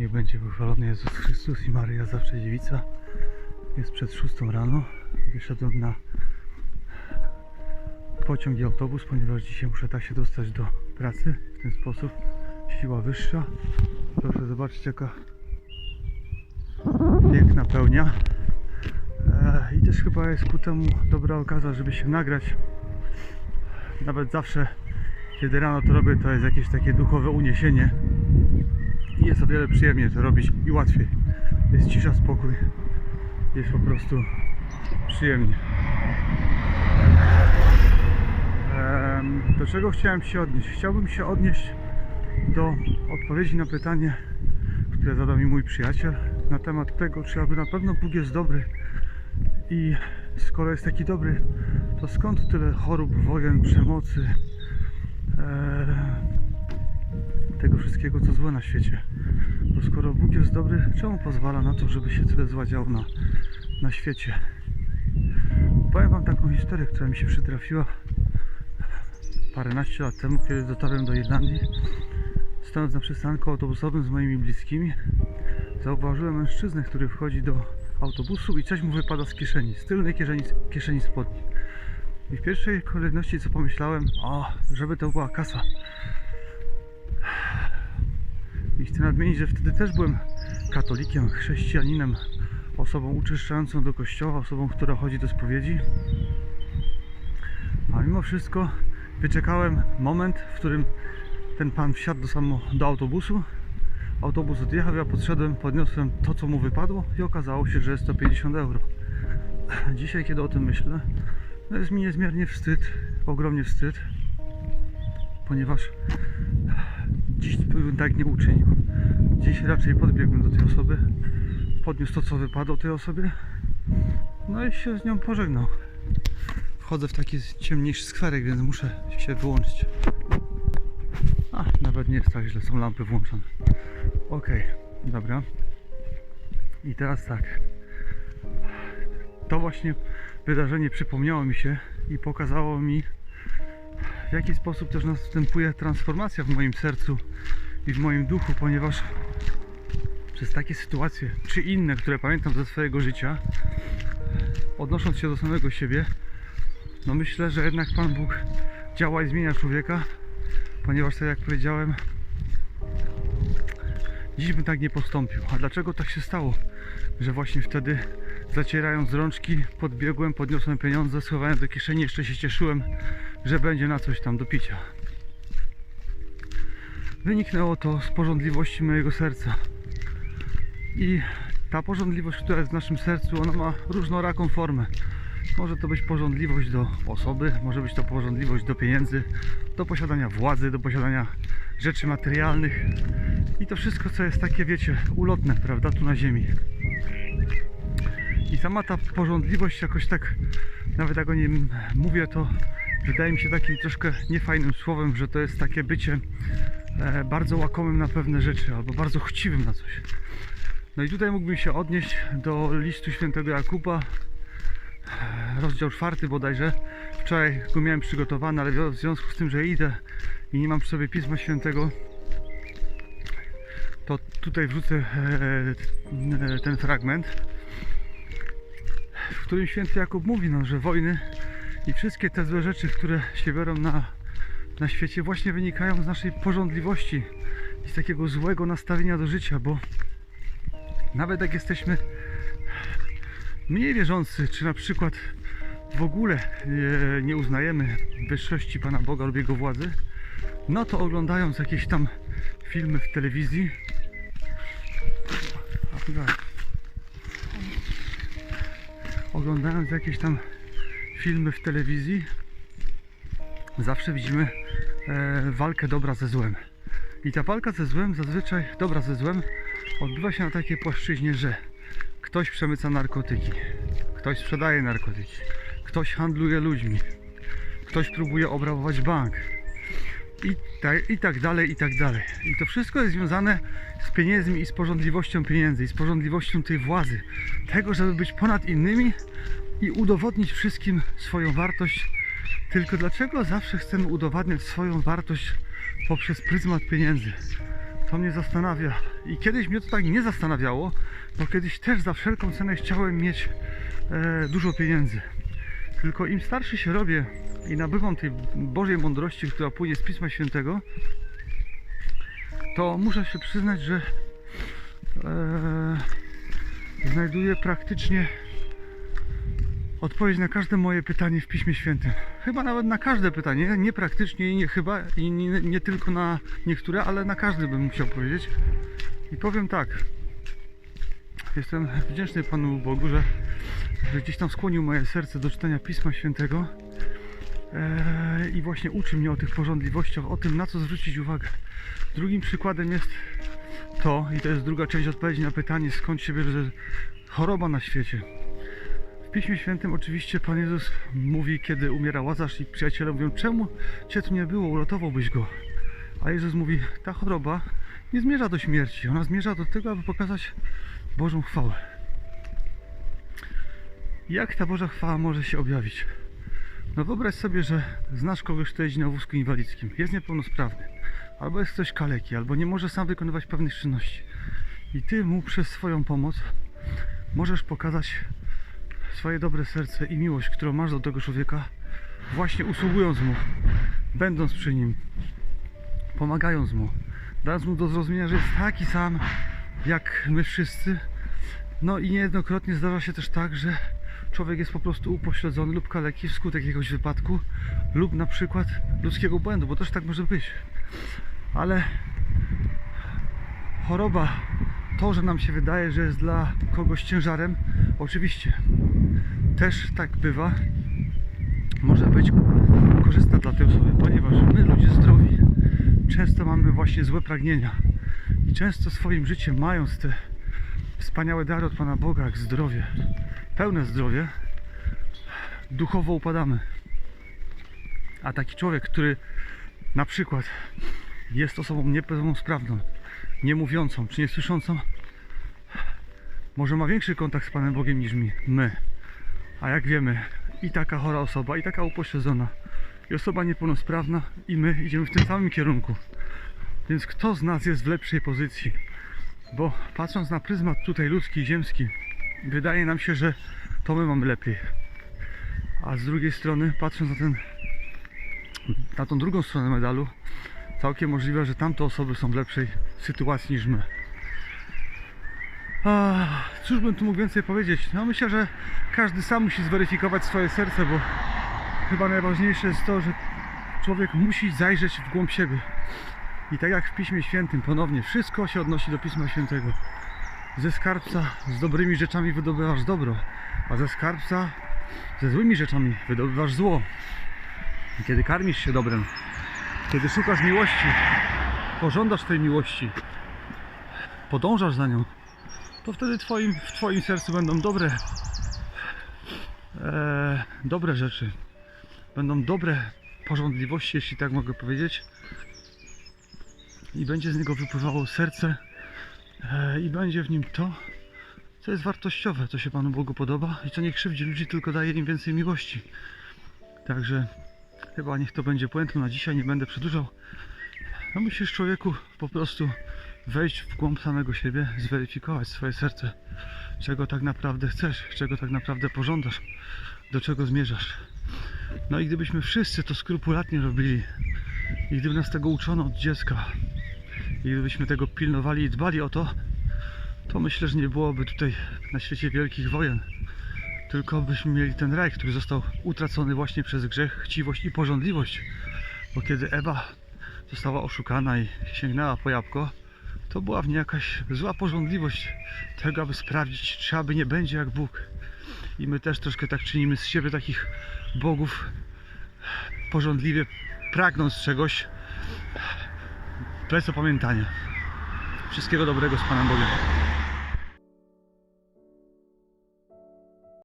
Niech będzie pochwalony Jezus Chrystus i Maryja zawsze dziewica. Jest przed 6 rano. Wyszedłem na pociąg i autobus, ponieważ dzisiaj muszę tak się dostać do pracy w ten sposób. Siła wyższa. Proszę zobaczyć jaka piękna pełnia. E, I też chyba jest ku temu dobra okazja, żeby się nagrać. Nawet zawsze, kiedy rano to robię, to jest jakieś takie duchowe uniesienie. I jest o wiele przyjemniej to robić i łatwiej. Jest cisza, spokój. Jest po prostu przyjemnie. Em, Do czego chciałem się odnieść? Chciałbym się odnieść do odpowiedzi na pytanie, które zadał mi mój przyjaciel na temat tego, czy aby na pewno Bóg jest dobry i skoro jest taki dobry, to skąd tyle chorób, wojen, przemocy, tego wszystkiego, co złe na świecie? Bo skoro Bóg jest dobry, czemu pozwala na to, żeby się tyle zła działo na, na świecie? Powiem Wam taką historię, która mi się przytrafiła paręnaście lat temu, kiedy dotarłem do Irlandii. Stojąc na przystanku autobusowym z moimi bliskimi, zauważyłem mężczyznę, który wchodzi do autobusu i coś mu wypada z kieszeni, z tylnej kieszeni, kieszeni spodni. I w pierwszej kolejności co pomyślałem, o, żeby to była kasa. I chcę nadmienić, że wtedy też byłem katolikiem, chrześcijaninem, osobą uczyszczającą do kościoła, osobą, która chodzi do spowiedzi. A mimo wszystko wyczekałem moment, w którym ten pan wsiadł do, samo, do autobusu. Autobus odjechał, ja podszedłem, podniosłem to, co mu wypadło i okazało się, że jest to 50 euro. Dzisiaj, kiedy o tym myślę, no jest mi niezmiernie wstyd, ogromnie wstyd, ponieważ dziś bym tak nie uczynił. Dziś raczej podbiegłem do tej osoby, podniósł to, co wypadło tej osobie, no i się z nią pożegnał. Wchodzę w taki ciemniejszy skwerek, więc muszę się wyłączyć. A, nawet nie jest tak źle, są lampy włączone. Okej, dobra. I teraz tak. To właśnie wydarzenie przypomniało mi się i pokazało mi, w jaki sposób też następuje transformacja w moim sercu i w moim duchu, ponieważ przez takie sytuacje, czy inne, które pamiętam ze swojego życia, odnosząc się do samego siebie, no myślę, że jednak Pan Bóg działa i zmienia człowieka, ponieważ tak jak powiedziałem, dziś bym tak nie postąpił. A dlaczego tak się stało? Że właśnie wtedy zacierając rączki podbiegłem, podniosłem pieniądze, schowałem do kieszeni, jeszcze się cieszyłem, że będzie na coś tam do picia. Wyniknęło to z porządliwości mojego serca. I ta porządliwość, która jest w naszym sercu, ona ma różnoraką formę. Może to być porządliwość do osoby, może być to porządliwość do pieniędzy, do posiadania władzy, do posiadania rzeczy materialnych i to wszystko, co jest takie, wiecie, ulotne, prawda, tu na ziemi. I sama ta porządliwość jakoś tak, nawet jak o nim mówię, to wydaje mi się takim troszkę niefajnym słowem, że to jest takie bycie e, bardzo łakomym na pewne rzeczy, albo bardzo chciwym na coś. No i tutaj mógłbym się odnieść do listu świętego Jakuba, rozdział czwarty bodajże. Wczoraj go miałem przygotowany, ale w związku z tym, że idę i nie mam przy sobie Pisma Świętego, to tutaj wrzucę e, e, ten fragment, w którym święty Jakub mówi, no, że wojny i wszystkie te złe rzeczy, które się biorą na, na świecie, właśnie wynikają z naszej porządliwości i z takiego złego nastawienia do życia, bo nawet jak jesteśmy mniej wierzący, czy na przykład w ogóle nie, uznajemy wyższości Pana Boga lub Jego władzy, no to oglądając jakieś tam filmy w telewizji. Oglądając jakieś tam filmy w telewizji, zawsze widzimy e, walkę dobra ze złem. I ta walka ze złem, zazwyczaj dobra ze złem, odbywa się na takiej płaszczyźnie, że ktoś przemyca narkotyki, ktoś sprzedaje narkotyki, ktoś handluje ludźmi, ktoś próbuje obrabować bank i tak, i tak dalej, i tak dalej. I to wszystko jest związane z pieniędzmi i z porządliwością pieniędzy, i z porządliwością tej władzy, tego, żeby być ponad innymi i udowodnić wszystkim swoją wartość. Tylko dlaczego zawsze chcemy udowadniać swoją wartość poprzez pryzmat pieniędzy? To mnie zastanawia. I kiedyś mnie to tak nie zastanawiało, bo kiedyś też za wszelką cenę chciałem mieć e, dużo pieniędzy. Tylko im starszy się robię i nabywam tej Bożej mądrości, która płynie z Pisma Świętego, to muszę się przyznać, że e, znajduję praktycznie odpowiedź na każde moje pytanie w Piśmie Świętym. Chyba nawet na każde pytanie, nie praktycznie i nie chyba, i nie, nie tylko na niektóre, ale na każde bym musiał powiedzieć. I powiem tak. Jestem wdzięczny Panu Bogu, że, że gdzieś tam skłonił moje serce do czytania Pisma Świętego eee, i właśnie uczy mnie o tych porządliwościach, o tym, na co zwrócić uwagę. Drugim przykładem jest to, i to jest druga część odpowiedzi na pytanie, skąd się bierze choroba na świecie. W Piśmie Świętym oczywiście Pan Jezus mówi, kiedy umiera Łazarz i przyjaciele mówią, czemu Cię tu nie było, uratowałbyś go. A Jezus mówi, ta choroba nie zmierza do śmierci, ona zmierza do tego, aby pokazać Bożą chwałę. Jak ta Boża chwała może się objawić? No wyobraź sobie, że znasz kogoś, kto jeździ na wózku inwalidzkim, jest niepełnosprawny, albo jest ktoś kaleki, albo nie może sam wykonywać pewnych czynności. I Ty mu przez swoją pomoc możesz pokazać swoje dobre serce i miłość, którą masz do tego człowieka, właśnie usługując mu, będąc przy nim, pomagając mu, dając mu do zrozumienia, że jest taki sam jak my wszyscy. No i niejednokrotnie zdarza się też tak, że człowiek jest po prostu upośledzony lub kaleki wskutek jakiegoś wypadku lub na przykład ludzkiego błędu, bo też tak może być. Ale choroba, to, że nam się wydaje, że jest dla kogoś ciężarem, oczywiście też tak bywa, może być korzystna dla tej osoby, ponieważ my, ludzie zdrowi, często mamy właśnie złe pragnienia i często swoim życiem, mając te wspaniałe dary od Pana Boga, jak zdrowie, pełne zdrowie, duchowo upadamy. A taki człowiek, który na przykład jest osobą niepełnosprawną, niemówiącą czy niesłyszącą, może ma większy kontakt z Panem Bogiem niż mi, my. A jak wiemy, i taka chora osoba, i taka upośledzona, i osoba niepełnosprawna, i my idziemy w tym samym kierunku. Więc kto z nas jest w lepszej pozycji? Bo patrząc na pryzmat tutaj ludzki, ziemski, wydaje nam się, że to my mamy lepiej. A z drugiej strony, patrząc na ten na tą drugą stronę medalu, całkiem możliwe, że tamte osoby są w lepszej sytuacji niż my. A, cóż bym tu mógł więcej powiedzieć? No myślę, że każdy sam musi zweryfikować swoje serce, bo chyba najważniejsze jest to, że człowiek musi zajrzeć w głąb siebie. I tak jak w Piśmie Świętym, ponownie, wszystko się odnosi do Pisma Świętego. Ze skarbca z dobrymi rzeczami wydobywasz dobro, a ze skarbca ze złymi rzeczami wydobywasz zło. I kiedy karmisz się dobrem, kiedy szukasz miłości, pożądasz tej miłości, podążasz za nią, to wtedy twoim, w Twoim sercu będą dobre, e, dobre rzeczy. Będą dobre porządliwości, jeśli tak mogę powiedzieć. I będzie z niego wypływało serce e, i będzie w nim to, co jest wartościowe, co się Panu Bogu podoba i co nie krzywdzi ludzi, tylko daje im więcej miłości. Także chyba niech to będzie puentą na dzisiaj, nie będę przedłużał. No musisz człowieku po prostu wejść w głąb samego siebie, zweryfikować swoje serce, czego tak naprawdę chcesz, czego tak naprawdę pożądasz, do czego zmierzasz. No i gdybyśmy wszyscy to skrupulatnie robili i gdyby nas tego uczono od dziecka i gdybyśmy tego pilnowali i dbali o to, to myślę, że nie byłoby tutaj na świecie wielkich wojen. Tylko byśmy mieli ten raj, który został utracony właśnie przez grzech, chciwość i porządliwość. Bo kiedy Ewa została oszukana i sięgnęła po jabłko, to była w niej jakaś zła porządliwość tego, aby sprawdzić, czy aby nie będzie jak Bóg. I my też troszkę tak czynimy z siebie takich bogów, porządliwie pragnąc czegoś, bez opamiętania. Wszystkiego dobrego z Panem Bogiem.